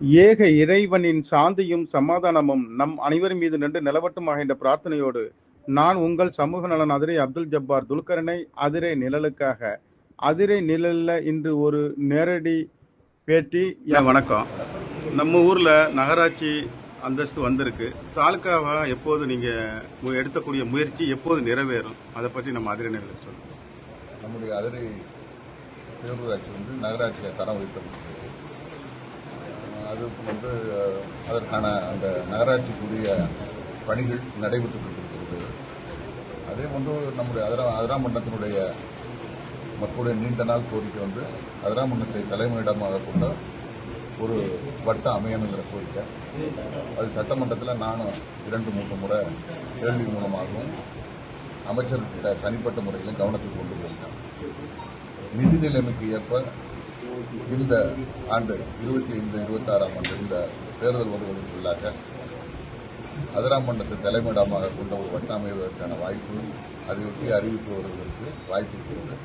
ஏக இறைவனின் சாந்தியும் சமாதானமும் நம் அனைவர் மீது நின்று நிலவட்டுமாக என்ற பிரார்த்தனையோடு நான் உங்கள் சமூக நலன் அதிரை அப்துல் ஜப்பார் துல்கரனை அதிரை நிழலுக்காக அதிரை நிழல்ல இன்று ஒரு நேரடி பேட்டி. வணக்கம். நம்ம ஊர்ல நகராட்சி அந்தஸ்து வந்திருக்கு. தாலுக்காவா எப்போது நீங்க மு- எடுக்கக்கூடிய முயற்சி எப்போது நிறைவேறும்? அதை பற்றி நம்ம அதிரை நிழல் சொல்லுங்க. நம்முடைய அதிரை பேரூராட்சி வந்து நகராட்சியை தரம் உயர்த்தப்பட்டிருக்கு. அது வந்து அதற்கான அந்த நகராட்சிக்குரிய பணிகள் நடைபெற்று கொண்டிருக்கிறது. அதே போன்று நம்முடைய அதிரா அதிராமண்டத்தினுடைய மக்களுடைய நீண்ட நாள் கோரிக்கை வந்து அதிராமண்டத்தை தலைமையிடமாக கொண்ட ஒரு வட்டம் அமையணுங்கிற கோரிக்கை. அது சட்டமன்றத்தில் நானும் இரண்டு மூன்று முறை கேள்வி மூலமாகவும் அமைச்சர்கிட்ட தனிப்பட்ட முறையிலும் கவனத்தில் கொண்டு போயிருக்கேன் நிதி நிலைமைக்கு ஏற்ப இந்த ஆண்டு இருபத்தி ஐந்து இருபத்தாறாம் ஆண்டு இந்த தேர்தல் வருவதற்குள்ளாக அதிராமண்டலத்தை தலைமையிடமாக கொண்ட ஒரு வட்டம் அமைவதற்கான வாய்ப்பு அதை அறிவிப்பு வருவதற்கு வாய்ப்பு இருக்கிறது.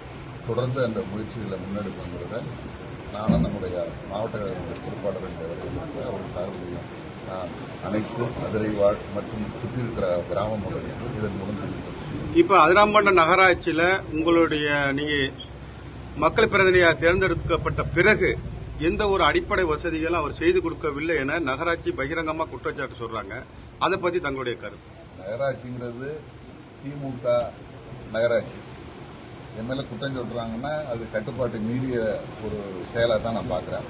தொடர்ந்து அந்த முயற்சிகளை முன்னெடுப்புங்கிறத நானும் நம்முடைய மாவட்ட கழகத்தினுடைய பொறுப்பாளர் என்ற அவர் சார்பிலையும் அனைத்து அதிரை வாழ் மற்றும் சுற்றி இருக்கிற கிராம மக்களுக்கு இதன் மூலம் இப்போ அதிராம்பண்ட நகராட்சியில் உங்களுடைய நீங்கள் மக்கள் பிரதிநிதியாக தேர்ந்தெடுக்கப்பட்ட பிறகு எந்த ஒரு அடிப்படை வசதிகளும் அவர் செய்து கொடுக்கவில்லை என நகராட்சி பகிரங்கமாக குற்றச்சாட்டு சொல்றாங்க. அதை பத்தி தங்களுடைய கருத்து. நகராட்சிங்கிறது திமுக நகராட்சி. என் மேலே குற்றம் சொல்றாங்கன்னா அது கட்டுப்பாட்டு மீறிய ஒரு செயலாக தான் நான் பார்க்குறேன்.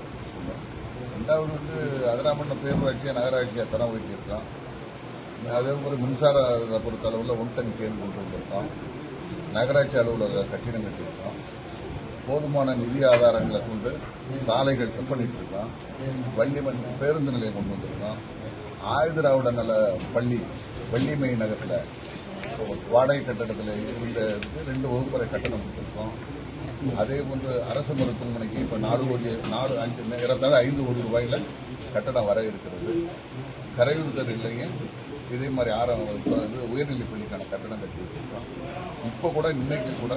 ரெண்டாவது வந்து அதிராமண்ண பேரூராட்சியை நகராட்சியாக தரம் வைக்கியிருக்கோம் அதே போல மின்சாரத்தை பொறுத்தளவில் ஒன் டன் கேள்வி கொண்டு வந்திருக்கோம். நகராட்சி அலுவலக கட்டிடம் கட்டியிருக்கோம். போதுமான நிதி ஆதாரங்களை கொண்டு சாலைகள் செப்பனிட்டு இருக்கோம் வள்ளிமன் பேருந்து நிலையம் கொண்டு வந்திருக்கோம் ஆயுதராவிட நல பள்ளி வள்ளிமை நகரத்தில் வாடகை கட்டடத்தில் இருந்த ரெண்டு வகுப்பறை கட்டணம் கொடுத்துருக்கோம். அதே போன்று அரசு மருத்துவமனைக்கு இப்போ நாலு கோடி நாலு அஞ்சு ஏறத்தாழ ஐந்து கோடி ரூபாயில கட்டடம் வர இருக்கிறது. கரையூர் தெருலையும் இதே மாதிரி ஆறாம் வகுப்பு இது உயர்நிலைப் பள்ளிக்கான கட்டணம் கட்டி வச்சிருக்கோம் இப்போ கூட இன்னைக்கு கூட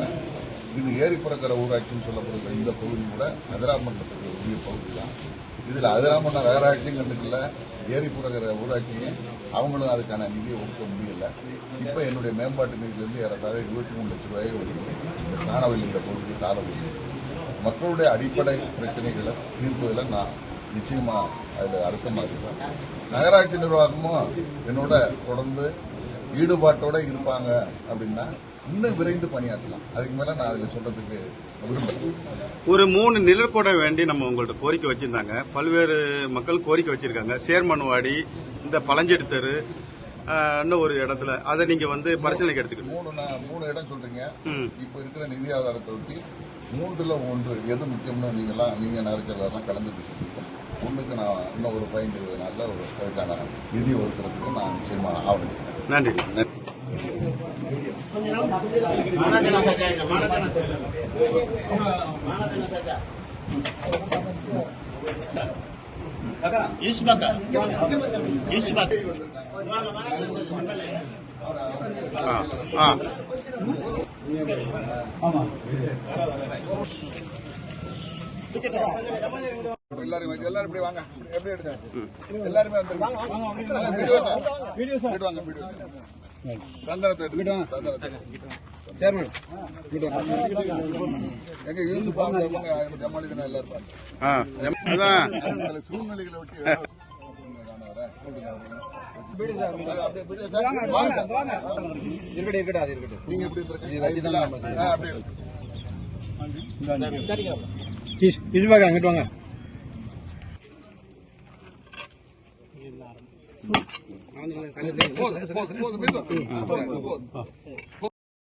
இது ஏரிப்புறக்கிற ஊராட்சின்னு சொல்லப்படுகிற இந்த பகுதி கூட அதிராமண்டலத்துக்கு உரிய பகுதி தான். இதில் அதிராமண்ட கண்டுக்கல ஏரிப்புறக்கிற ஊராட்சியும் அவங்களும் அதுக்கான நிதியை ஒதுக்க முடியல. இப்போ என்னுடைய மேம்பாட்டு நிதியிலிருந்து ஏறத்தாழ இருபத்தி மூணு லட்சம் ரூபாயை ஒதுக்கி இந்த சாணவெளி இந்த பகுதிக்கு சால மக்களுடைய அடிப்படை பிரச்சனைகளை தீர்ப்பதில் நான் நிச்சயமா அதில் அர்த்தமா இருக்கும் நகராட்சி நிர்வாகமும் என்னோட தொடர்ந்து ஈடுபாட்டோட இருப்பாங்க அப்படின்னா இன்னும் விரைந்து பணியாற்றலாம். அதுக்கு மேல நான் அதில் சொல்றதுக்கு ஒரு மூணு நிழற்கூட வேண்டி நம்ம உங்கள்ட்ட கோரிக்கை வச்சிருந்தாங்க. பல்வேறு மக்கள் கோரிக்கை வச்சிருக்காங்க. சேர்மன்வாடி இந்த பழஞ்செடுத்தரு இன்னும் ஒரு இடத்துல. அதை நீங்க வந்து பரிசீலனைக்கு எடுத்துக்கணும். மூணு நான் மூணு இடம் சொல்றீங்க. இப்போ இருக்கிற நிதி ஆதாரத்தை ஒட்டி மூன்றுல ஒன்று எது முக்கியம்னு நீங்களாம் நீங்க நகரச்செயலாளர்லாம் கலந்து பேசிட்டு ஒன்றுக்கு நான் இன்னும் ஒரு பதினஞ்சு இருபது நாளில் ஒரு அதுக்கான நிதி ஒதுக்குறதுக்கு நான் நிச்சயமா ஆவணம் செய்யறேன் நன்றி நன்றி யூசுபாக்கா யூசுபாக் ஆ ஆ எல்லாரும் வாங்க, எல்லாரும் இப்படி வாங்க எப்படி எடுங்க எல்லாருமே வந்துருங்க வீடியோ சார் வீடியோ சார் வாங்க வீடியோ சந்தனத்தை எடுத்து சந்தனத்தை சேர்மன் எங்க இருந்து பாருங்க ஜமாலிதனா எல்லாரும் சூழ்நிலைகளை சார். சார். இருக்கட்டும் இருக்கட்டும் அது இருக்கட்டும் நீங்க எப்படி இருக்கு. அங்கிட்டு வாங்க 啊，你们来，来来，包子，包子，包子，没错，包子，包子，好。